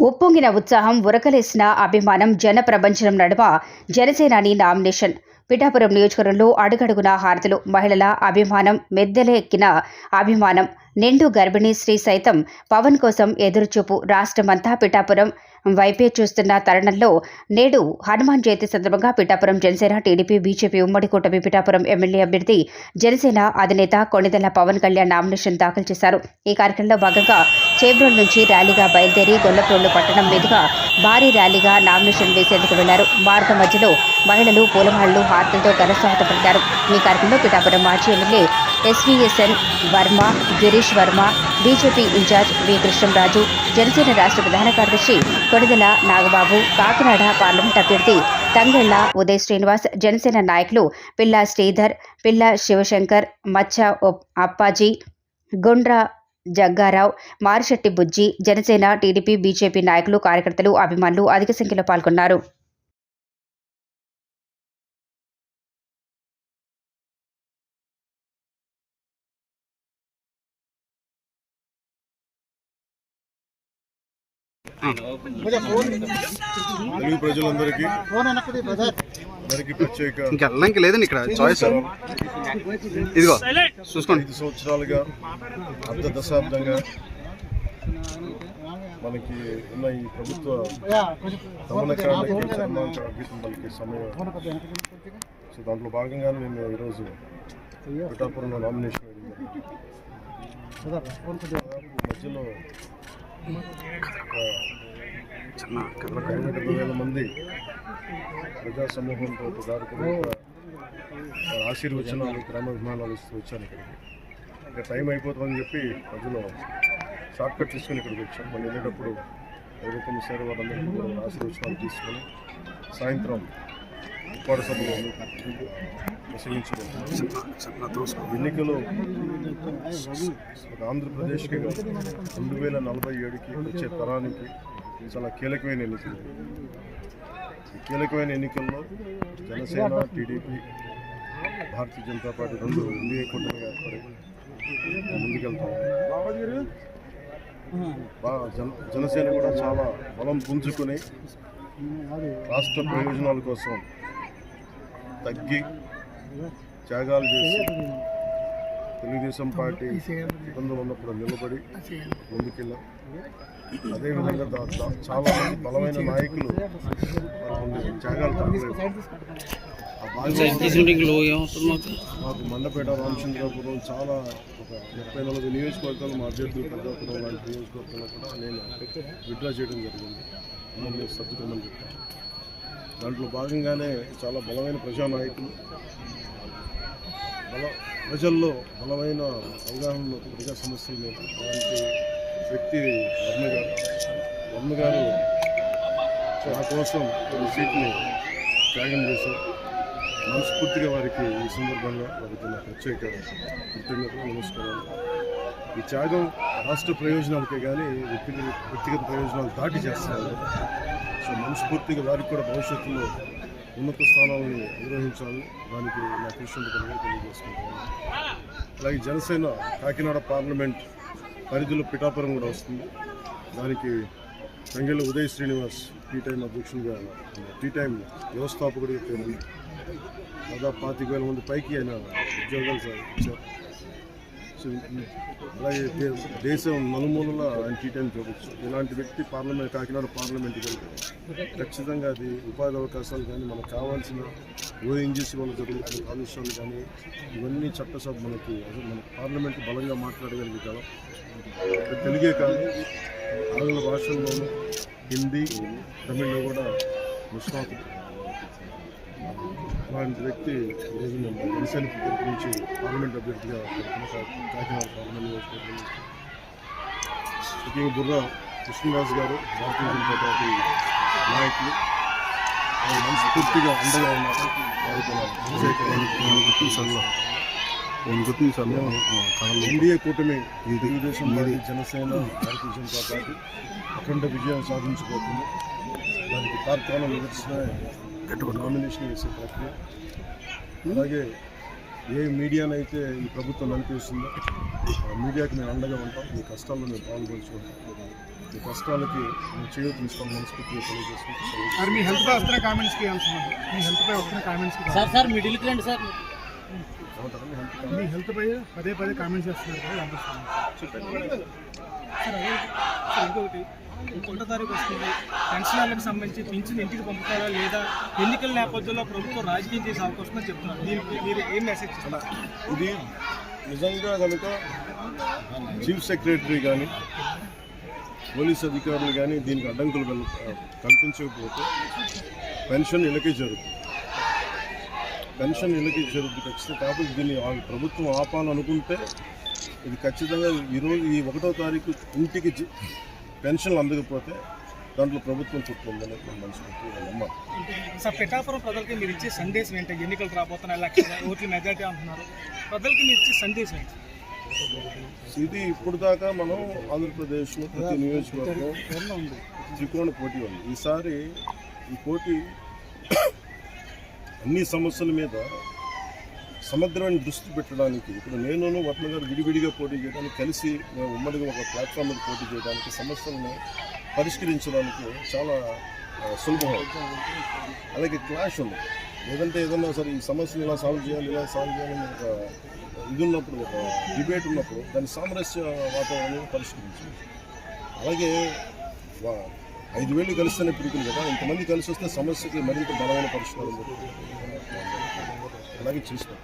ఉప్పొంగిన ఉత్సాహం ఉరకలేసిన అభిమానం జనప్రపంచం నడుమ జనసేనాని నామినేషన్. పిఠాపురం నియోజకవర్గంలో అడుగడుగున హారతులు మహిళల అభిమానం మెద్దెలెక్కిన అభిమానం. నిండు గర్భిణీ స్త్రీ సైతం పవన్ కోసం ఎదురుచూపు. రాష్ట్రమంతా పిఠాపురం వైపే చూస్తున్న తరుణంలో నేడు హనుమాన్ జయంతి సందర్భంగా పిఠాపురం జనసేన టీడీపీ బీజేపీ ఉమ్మడి కూటమి పిఠాపురం ఎమ్మెల్యే అభ్యర్థి జనసేన అధినేత కొణిదెల పవన్ కళ్యాణ్ నామినేషన్ దాఖలు చేశారు. ఈ కార్యక్రమంలో భాగంగా చేబ్రోల్ నుంచి ర్యాలీగా బయలుదేరి గొల్లప్రోలు పట్టణం మీదుగా భారీ ర్యాలీగా నామినేషన్ వేసేందుకు వెళ్ళారు. మార్గ మధ్యలో మహిళలు పూలమాలలు హార్తలతో ఘనస్వాగతం పలికారు. ఈ కార్యక్రమంలో పిఠాపురం మాజీ MLA SVSN Varma Girish Varma BJP in charge V Krishnamraju Janasena రాష్ట్ర ప్రధాన కార్యదర్శి కొడిదల నాగబాబు కాకినాడ పార్లమెంట్ అభ్యర్థి తంగెళ్ళ ఉదయ్ శ్రీనివాస్ జనసేన నాయకులు పిల్లా శ్రీధర్ పిల్ల శివశంకర్ మచ్చ అప్పాజీ గుండ్ర జగ్గారావు మారిశెట్టి బుజ్జి జనసేన టీడీపీ బీజేపీ నాయకులు కార్యకర్తలు అభిమానులు అధిక సంఖ్యలో పాల్గొన్నారు. తెలుగు ప్రజలందరికీ ఇంకా వెళ్ళడానికి లేదండి ఇక్కడ. చాయిస్ ఇదిగో చూసుకోండి. ఐదు సంవత్సరాలుగా అర్ధ దశాబ్దంగా మనకి ఉన్న ఈ ప్రభుత్వ సమయం. సో దాంట్లో భాగంగానే నేను ఈరోజు పిఠాపురంలో నామినేషన్. మధ్యలో డెబ్బై వేల మంది ప్రజా సమూహంతో దాడుకుని ఆశీర్వచనాలు ప్రేమాభిమానాలు ఇస్తూ వచ్చాను ఇక్కడికి. ఇంకా టైం అయిపోతుందని చెప్పి ప్రజలు షార్ట్కట్ తీసుకొని తీసుకుని ఇక్కడికి వచ్చాం మళ్ళీ వెళ్ళేటప్పుడు ఎవరైతే సార్ వాళ్ళందరికీ ఆశీర్వచనాలు తీసుకొని సాయంత్రం ఉప్పాడ సభలో ప్రసంగించబోతున్నాం ఎన్నికలు ఒక ఆంధ్రప్రదేశ్కి రెండు వేల నలభై ఏడుకి వచ్చే తరానికి చాలా కీలకమైన ఎన్నికలు. ఈ కీలకమైన ఎన్నికల్లో జనసేన టీడీపీ భారతీయ జనతా పార్టీ రెండు ఎన్డీఏ కూటమిగా ఏర్పడి ముందుకెళ్తాం. జన జనసేన కూడా చాలా బలం పుంజుకొని రాష్ట్ర ప్రయోజనాల కోసం తగ్గి త్యాగాలు చేసి తెలుగుదేశం పార్టీ ఇబ్బందులు ఉన్నప్పుడు నిలబడి ముందుకెళ్ళాం. అదేవిధంగా చాలా మంది బలమైన నాయకులు త్యాగాలు మాకు? మండపేట రామచంద్రపురం చాలా ఒక ముప్పై నలభై నియోజకవర్గాలు మా అభ్యర్థులు పెద్దాపురం లాంటి నియోజకవర్గాల్లో కూడా నేను విత్డ్రా చేయడం జరిగింది. ఎమ్మెల్యే సర్దుకోమని చెప్పాను దాంట్లో భాగంగానే చాలా బలమైన ప్రజానాయకులు బల ప్రజల్లో బలమైన అవగాహనలో ప్రజా సమస్యల మీద అలాంటి వ్యక్తి వర్మ గారు వర్మ గారు నా కోసం కొన్ని సీట్ని త్యాగం చేశారు. మనస్ఫూర్తిగా వారికి ఈ సందర్భంగా వారికి నా ప్రత్యేక కృతజ్ఞతలు నమస్కారాలు. ఈ త్యాగం రాష్ట్ర ప్రయోజనాలకే కానీ వ్యక్తిగత వ్యక్తిగత ప్రయోజనాలు దాటి చేస్తున్నారు సో మనస్ఫూర్తిగా వారికి కూడా భవిష్యత్తులో ఉన్నత స్థానాలను నిర్వహించాలని దానికి నా కృషి తెలియజేసుకుంటాను అలాగే జనసేన కాకినాడ పార్లమెంట్ పరిధిలో పిఠాపురం కూడా వస్తుంది. దానికి తంగెళ్ళ ఉదయ్ శ్రీనివాస్ టీ టైం అధ్యక్షుడిగా టీ టైం వ్యవస్థాపకుడిగా పేరు. దాదాపు పాతిక వేల మంది పైకి ఆయన ఉద్యోగాలు సాధించారు. సో అలాగే దే- దేశం నలుమూలల ఆయన టీ టైం చూడవచ్చు ఇలాంటి వ్యక్తి పార్లమెంట్ కాకినాడ పార్లమెంట్కి వెళ్తే ఖచ్చితంగా అది ఉపాధి అవకాశాలు కానీ మనకు కావాల్సిన ఓఎన్జీసీ వల్ల జరుగుతున్న కాలుష్యాలు కానీ ఇవన్నీ చట్టసభ మనకి మన పార్లమెంట్ బలంగా మాట్లాడగలిగే తెలుగే కాదు. ఆంగ్ల భాషల్లోనూ హిందీ తమిళ్ళో కూడా నిష్ణాతుడు అలాంటి వ్యక్తి ఈరోజు మేము జనసేన తరపు నుంచి పార్లమెంట్ అభ్యర్థిగా కాకినాడ పార్లమెంట్ నియోజకవర్గం. ముఖ్యంగా బుర్ర కృష్ణరాజు గారు భారతీయ జనతా పార్టీ నాయకులు. ఆయన మనస్ఫూర్తిగా అండగా ఉన్నారు. ఎన్డీఏ కూటమి ఈ తెలుగుదేశం పార్టీ జనసేన భారతీయ జనతా పార్టీ అఖండ విజయం సాధించబోతుంది. దానికి తాత్కాలం నిదర్శన నామినేషన్ వేసే ప్రక్రియ. అలాగే ఏ మీడియానైతే ఈ ప్రభుత్వం నడిపిస్తుందో ఆ మీడియాకి మేము అండగా ఉంటాం. మీ కష్టాల్లో మేము పాల్గొంచుకుంటాం. ఈ కష్టాలకి మేము చేయూతిస్తాం మనస్ఫూర్తిగా తెలియజేసుకుంటూ మీ హెల్త్ వస్తున్న కామెంట్స్. మీ హెల్త్ పై వస్తున్న కామెంట్స్కి సార్ సార్ మిడిల్కి రండి సార్. మీ హెల్త్ పై పదే పదే కామెంట్స్ చేస్తున్నారు ఇంకొకటి. ఒకటో తారీఖు వస్తుంది. పెన్షనర్లకు సంబంధించి పింఛన్ ఇంటికి పంపుతారా లేదా ఎన్నికల నేపథ్యంలో ప్రభుత్వం రాజకీయం చేసే అవకాశం ఉందని చెప్తున్నారు. దీనికి మీరు ఏం మెసేజ్ ఇస్తారు ఇది నిజంగా కనుక చీఫ్ సెక్రటరీ కానీ పోలీస్ అధికారులు కానీ దీనికి అడ్డంకులు కల్- కల్పించకపోతే పెన్షన్ ఇళ్ళకే జరుగుతుంది. పెన్షన్ ఇళ్ళకి జరుగుతుంది ఖచ్చితంగా. కాబట్టి దీన్ని ప్రభుత్వం ఆపాలనుకుంటే ఇది ఖచ్చితంగా ఈరోజు ఈ ఒకటో తారీఖు ఇంటికి పెన్షన్లు అందకపోతే దాంట్లో ప్రభుత్వం చుట్టుందని మనసు నమ్మాలి సార్ పిఠాపురం ప్రజలకి మీరు ఇచ్చే సందేశం ఏంటి? ఎన్నికలు రాబోతున్నాయి ఓట్ల మెజార్టీ అంటున్నారు. ప్రజలకి మీరు ఇచ్చే సందేశం ఏంటి? ఇది ఇప్పుడు దాకా మనం ఆంధ్రప్రదేశ్లో ప్రతి నియోజకవర్గం త్రికోణ పోటీ ఉంది. ఈసారి ఈ పోటీ అన్ని సమస్యల మీద సమగ్రమైన దృష్టి పెట్టడానికి ఇప్పుడు నేను వర్మ గారు విడివిడిగా పోటీ చేయడానికి కలిసి మేము ఉమ్మడిగా ఒక ప్లాట్ఫామ్ మీద పోటీ చేయడానికి సమస్యలను పరిష్కరించడానికి చాలా సులభం. అలాగే క్లాష్ ఉంది. లేదంటే ఏదన్నా సరే ఈ సమస్యను ఇలా సాల్వ్ చేయాలి ఇలా సాల్వ్ చేయాలని ఒక ఇది ఉన్నప్పుడు ఒక డిబేట్ ఉన్నప్పుడు దాని సామరస్య వాతావరణం పరిష్కరించాలి అలాగే ఐదు వేలు కలిస్తేనే పిడుకులు కదా. ఇంతమంది కలిసి వస్తే సమస్యకి మరింత బలమైన పరిష్కారం అలాగే చేసుకోవాలి